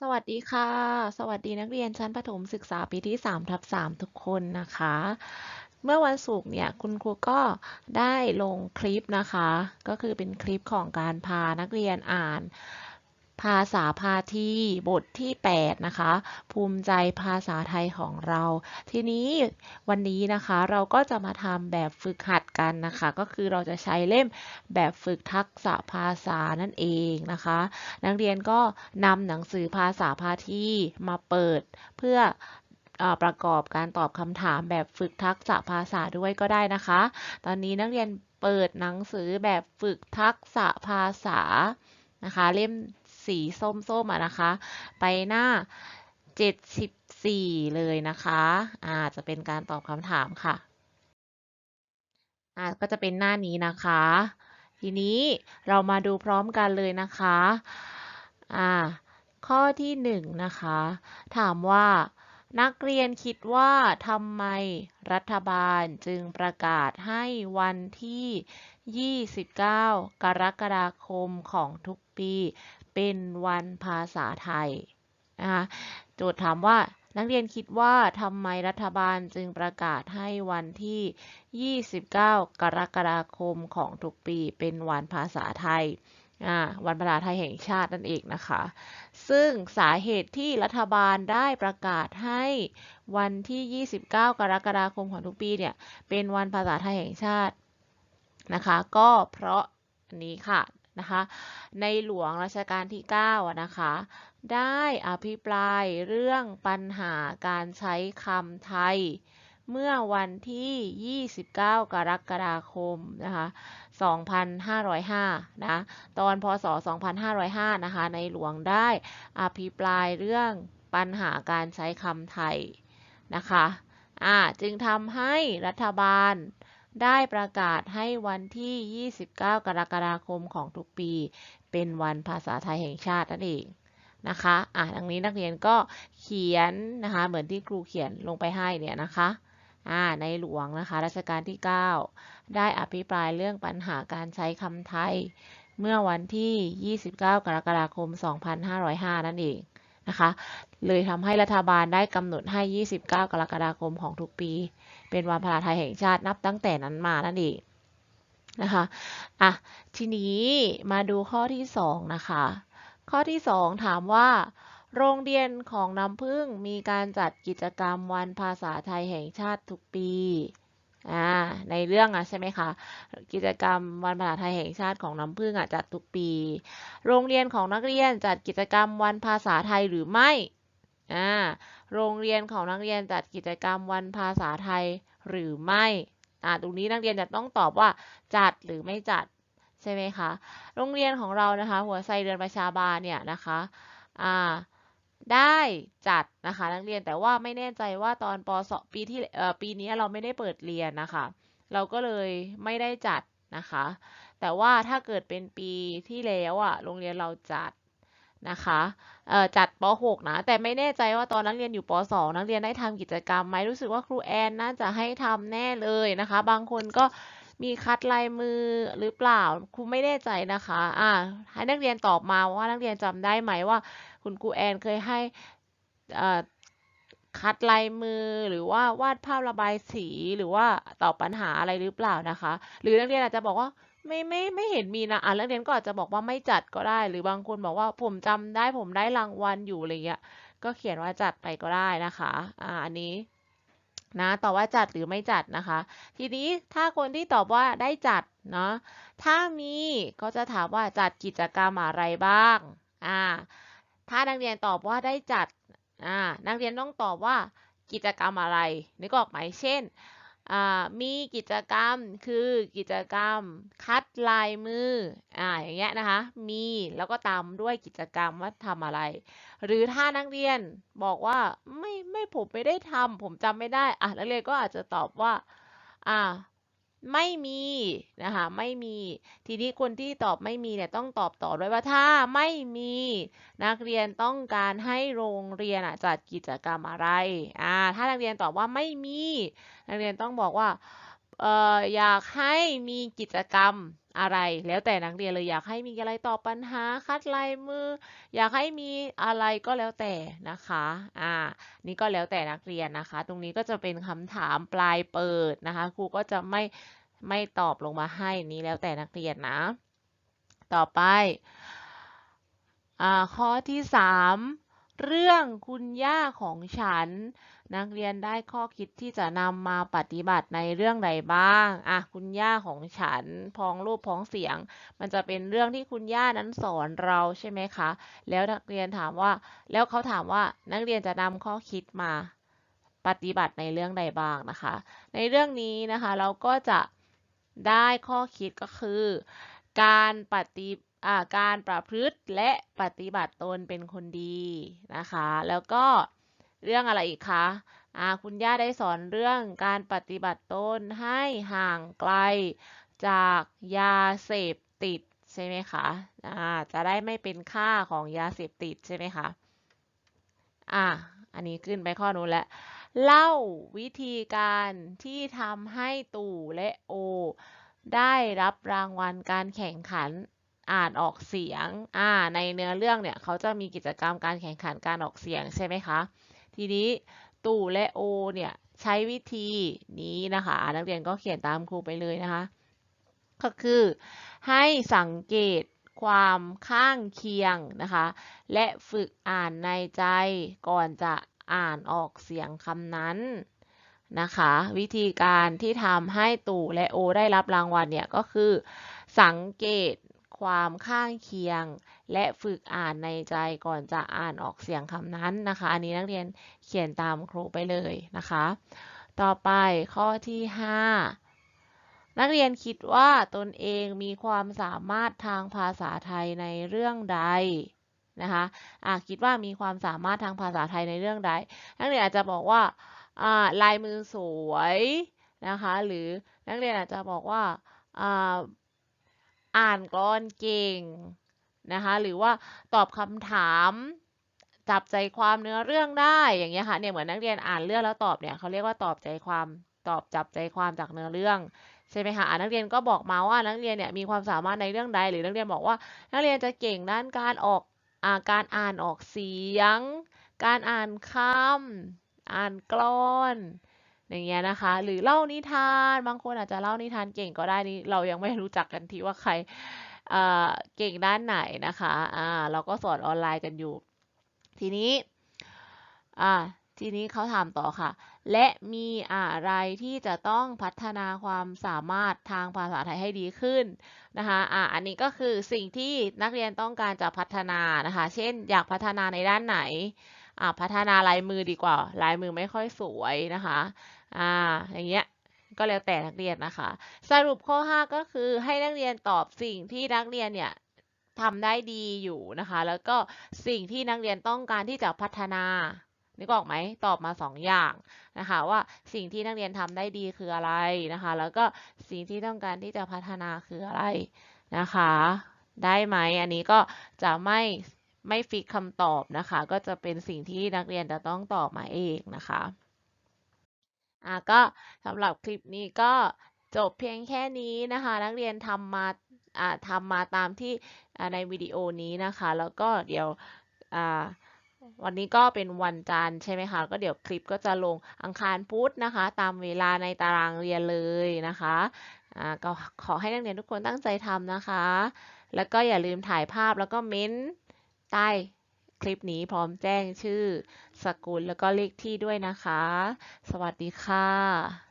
สวัสดีค่ะ สวัสดีนักเรียนชั้นประถมศึกษาปีที่3ทับ3ทุกคนนะคะ เมื่อวันศุกร์เนี่ยคุณครูก็ได้ลงคลิปนะคะ ก็คือเป็นคลิปของการพานักเรียนอ่าน ภาษาพาทีบทที่ 8 นะคะ ภูมิใจภาษาไทยของเรา ทีนี้วันนี้นะคะเราก็จะมาทำแบบฝึกหัดกันนะคะ ก็คือเราจะใช้เล่มแบบฝึกทักษะภาษานั่นเองนะคะ นักเรียนก็นำหนังสือภาษาพาทีมาเปิดเพื่อประกอบการตอบคำถามแบบฝึกทักษะภาษาด้วยก็ได้นะคะ ตอนนี้นักเรียนเปิดหนังสือแบบฝึกทักษะภาษานะคะ เล่ม สีส้มๆอะนะคะ ไปหน้า 74 เลยนะคะอ่าจะเป็นการตอบคำถามค่ะอ่าก็จะเป็นหน้านี้นะคะ ทีนี้เรามาดูพร้อมกันเลยนะคะอ่าข้อที่หนึ่งนะคะ ถามว่านักเรียนคิดว่าทำไมรัฐบาลจึงประกาศให้วันที่ 29 กรกฎาคมของทุกปี เป็นวันภาษาไทยนะคะโจทย์ถามว่านักเรียนคิดว่าทำไมรัฐบาลจึงประกาศให้วันที่ 29 กรกฎาคมของทุกปีเป็นวันภาษาไทย วันภาษาไทยแห่งชาตินั่นเองนะคะ ซึ่งสาเหตุที่รัฐบาลได้ประกาศให้วันที่ 29 กรกฎาคมของทุกปีเนี่ยเป็นวันภาษาไทยแห่งชาตินะคะ ก็เพราะอันนี้ค่ะ นะคะ ในหลวงรัชกาลที่9นะคะ ได้อภิปรายเรื่องปัญหาการใช้คำไทย เมื่อวันที่ 29 กรกฎาคมนะคะ2505 นะ ตอนพศ 2505 นะคะ ในหลวงได้อภิปรายเรื่องปัญหาการใช้คำไทยนะคะ อ่า จึงทำให้รัฐบาล ได้ประกาศให้วันที่ 29 กรกฎาคมของทุกปี เป็นวันภาษาไทยแห่งชาตินั่นเองนะคะอะดังนี้นักเรียนก็เขียนนะคะ เหมือนที่ครูเขียนลงไปให้เนี่ยนะคะอ่าในหลวงนะคะรัชกาลที่ 9 ได้อภิปรายเรื่องปัญหาการใช้คำไทย เมื่อวันที่ 29 กรกฎาคม 2505 นั่นเอง นะคะ เลยทำให้รัฐบาลได้กำหนดให้ 29 กรกฎาคมของทุกปี เป็นวันภาษาไทยแห่งชาตินับตั้งแต่นั้นมานั่นเองนะคะอะทีนี้มาดูข้อที่ 2 นะคะ ข้อที่ 2 ถามว่า โรงเรียนของน้ำพึ่งมีการจัดกิจกรรมวันภาษาไทยแห่งชาติทุกปี อ่าในเรื่องอะใช่ไหมคะ กิจกรรมวันภาษาไทยแห่งชาติของน้ำพึ่งอะจัดทุกปี โรงเรียนของนักเรียนจัดกิจกรรมวันภาษาไทยหรือไม่อ่าโรงเรียนของนักเรียนจัดกิจกรรมวันภาษาไทยหรือไม่อ่าตรงนี้นักเรียนจะต้องตอบว่าจัดหรือไม่จัดใช่ไหมคะ โรงเรียนของเรานะคะ หัวไซเดือนประชาบาลเนี่ยนะคะอ่า ได้จัดนะคะนักเรียนแต่ว่าไม่แน่ใจว่าตอนปศปีที่เอ่อปีนี้เราไม่ได้เปิดเรียนนะคะ เราก็เลยไม่ได้จัดนะคะ แต่ว่าถ้าเกิดเป็นปีที่แล้วอะโรงเรียนเราจัดนะคะเอ่อจัดป .6 นะ แต่ไม่แน่ใจว่าตอนนักเรียนอยู่ป .2 นักเรียนได้ทำกิจกรรมไหมรู้สึกว่าครูแอนน่าจะให้ทำแน่เลยนะคะ บางคนก็ มีคัดลายมือหรือเปล่าครูไม่แน่ใจนะคะ อ่า ให้นักเรียนตอบมาว่านักเรียนจำได้ไหมว่า คุณครูแอนเคยให้คัดลายมือหรือว่าวาดภาพระบายสีหรือว่าตอบปัญหาอะไรหรือเปล่านะคะ หรือนักเรียนอาจจะบอกว่าไม่ไม่ไม่เห็นมีนะอะนักเรียนก็อาจจะบอกว่าไม่จัดก็ได้ หรือบางคนบอกว่าผมจำได้ผมได้รางวัลอยู่อะไรเงี้ยก็เขียนว่าจัดไปก็ได้นะคะ อ่าอันนี้ นะตอบว่าจัดหรือไม่จัดนะคะ ทีนี้ถ้าคนที่ตอบว่าได้จัดเนาะถ้ามีก็จะถามว่าจัดกิจกรรมอะไรบ้างอ่าถ้านักเรียนตอบว่าได้จัดอ่านักเรียนต้องตอบว่ากิจกรรมอะไรนึกออกไหมเช่น มีกิจกรรมคือกิจกรรม คัดลายมืออ่าอย่างเงี้ยนะคะ มีแล้วก็ตามด้วยกิจกรรมว่าทำอะไร หรือถ้านักเรียนบอกว่าไม่ไม่ผมไม่ได้ทำผมจำไม่ได้อะนักเรียนก็อาจจะตอบว่าอ่าไม่มีนะคะไม่มีทีนี้คนที่ตอบไม่มีเนี่ยต้องตอบต่อด้วยว่าถ้าไม่มีนักเรียนต้องการให้โรงเรียนจัดกิจกรรมอะไรอ่าถ้านักเรียนตอบว่าไม่มี นักเรียนต้องบอกว่าเอออยากให้มีกิจกรรมอะไร แล้วแต่นักเรียนเลยอยากให้มีอะไรตอบปัญหาคัดลายมือ อยากให้มีอะไรก็แล้วแต่นะคะอ่านี่ก็แล้วแต่นักเรียนนะคะ ตรงนี้ก็จะเป็นคำถามปลายเปิดนะคะครูก็จะไม่ไม่ตอบลงมาให้นี้แล้วแต่นักเรียนนะ ต่อไปอ่าข้อที่สามเรื่องคุณย่าของฉัน นักเรียนได้ข้อคิดที่จะนำมาปฏิบัติในเรื่องใดบ้าง อะ คุณย่าของฉัน พ้องรูปพ้องเสียง มันจะเป็นเรื่องที่คุณย่านั้นสอนเราใช่ไหมคะ แล้วนักเรียนถามว่า แล้วเขาถามว่านักเรียนจะนำข้อคิดมาปฏิบัติในเรื่องใดบ้างนะคะ ในเรื่องนี้นะคะเราก็จะได้ข้อคิดก็คือ การปฏิการประพฤติและปฏิบัติตนเป็นคนดีนะคะ แล้วก็ เรื่องอะไรอีกคะอ่าคุณย่าได้สอนเรื่องการปฏิบัติตนให้ห่างไกลจากยาเสพติดใช่ไหมคะอ่าจะได้ไม่เป็นค่าของยาเสพติดใช่ไหมคะอ่าอันนี้ขึ้นไปข้อนู้นแล้วเล่าวิธีการที่ทำให้ตู่และโอ ได้รับรางวัลการแข่งขันอ่านออกเสียงอ่าในเนื้อเรื่องเนี่ยเขาจะมีกิจกรรมการแข่งขันการออกเสียงใช่ไหมคะ ทีนี้ตู่และโอเนี่ยใช้วิธีนี้นะคะ นักเรียนก็เขียนตามครูไปเลยนะคะ ก็คือให้สังเกตความข้างเคียงนะคะ และฝึกอ่านในใจก่อนจะอ่านออกเสียงคำนั้นนะคะ วิธีการที่ทำให้ตู่และโอได้รับรางวัลเนี่ยก็คือ สังเกต ความข้างเคียง และฝึกอ่านในใจก่อนจะอ่านออกเสียงคำนั้นนะคะ อันนี้นักเรียนเขียนตามครูไปเลยนะคะ ต่อไปข้อที่ 5 นักเรียนคิดว่าตนเองมีความสามารถทางภาษาไทยในเรื่องใดนะคะะคิดว่ามีความสามารถทางภาษาไทยในเรื่องใด นักเรียนอาจจะบอกว่าลายมือสวยนะคะ หรือนักเรียนอาจจะบอกว่า อ่านกลอนเก่งนะคะหรือว่าตอบคำถามจับใจความเนื้อเรื่องได้อย่างเงี้ยค่ะเนี่ยเหมือนนักเรียนอ่านเรื่องแล้วตอบเนี่ยเขาเรียกว่าตอบใจความตอบจับใจความจากเนื้อเรื่องใช่ไหมคะนักเรียนก็บอกมาว่านักเรียนเนี่ยมีความสามารถในเรื่องใด หรือนักเรียนบอกว่า นักเรียนจะเก่งด้านการออกอาการอ่านออกเสียง การอ่านคำอ่านกลอน อย่างเงี้ยนะคะ หรือเล่านิทานบางคนอาจจะเล่านิทานเก่งก็ได้นี่เรายังไม่รู้จักกันทีว่าใครเก่งด้านไหนนะคะอ่าเราก็สอนออนไลน์กันอยู่ ทีนี้อ่าทีนี้เขาถามต่อค่ะ และมีอะไรที่จะต้องพัฒนาความสามารถทางภาษาไทยให้ดีขึ้นนะคะอ่าอันนี้ก็คือสิ่งที่นักเรียนต้องการจะพัฒนานะคะ เช่น อยากพัฒนาในด้านไหนอ่าพัฒนาลายมือดีกว่า ลายมือไม่ค่อยสวยนะคะ อ่า อย่างเงี้ย ก็แล้วแต่นักเรียนนะคะ สรุปข้อ 5 ก็คือให้นักเรียนตอบสิ่งที่นักเรียนเนี่ยทำได้ดีอยู่นะคะ แล้วก็สิ่งที่นักเรียนต้องการที่จะพัฒนานึกออกไหมตอบมา 2ออย่างนะคะ ว่าสิ่งที่นักเรียนทำได้ดีคืออะไรนะคะ แล้วก็สิ่งที่ต้องการที่จะพัฒนาคืออะไรนะคะ ได้ไหมอันนี้ก็จะไม่ไม่ฟิกคำตอบนะคะ ก็จะเป็นสิ่งที่นักเรียนจะต้องตอบมาเองนะคะ อะก็สำหรับคลิปนี้ก็จบเพียงแค่นี้นะคะ นักเรียนทำมาอ่าทำมาตามที่ในวิดีโอนี้นะคะ แล้วก็เดี๋ยวอ่าวันนี้ก็เป็นวันจันทร์ใช่ไหมคะ ก็เดี๋ยวคลิปก็จะลงอังคารพุธนะคะ ตามเวลาในตารางเรียนเลยนะคะอ่าก็ขอให้นักเรียนทุกคนตั้งใจทำนะคะ แล้วก็อย่าลืมถ่ายภาพแล้วก็เม้นใต้ คลิปนี้พร้อมแจ้งชื่อ สกุลแล้วก็เลขที่ด้วยนะคะ สวัสดีค่ะ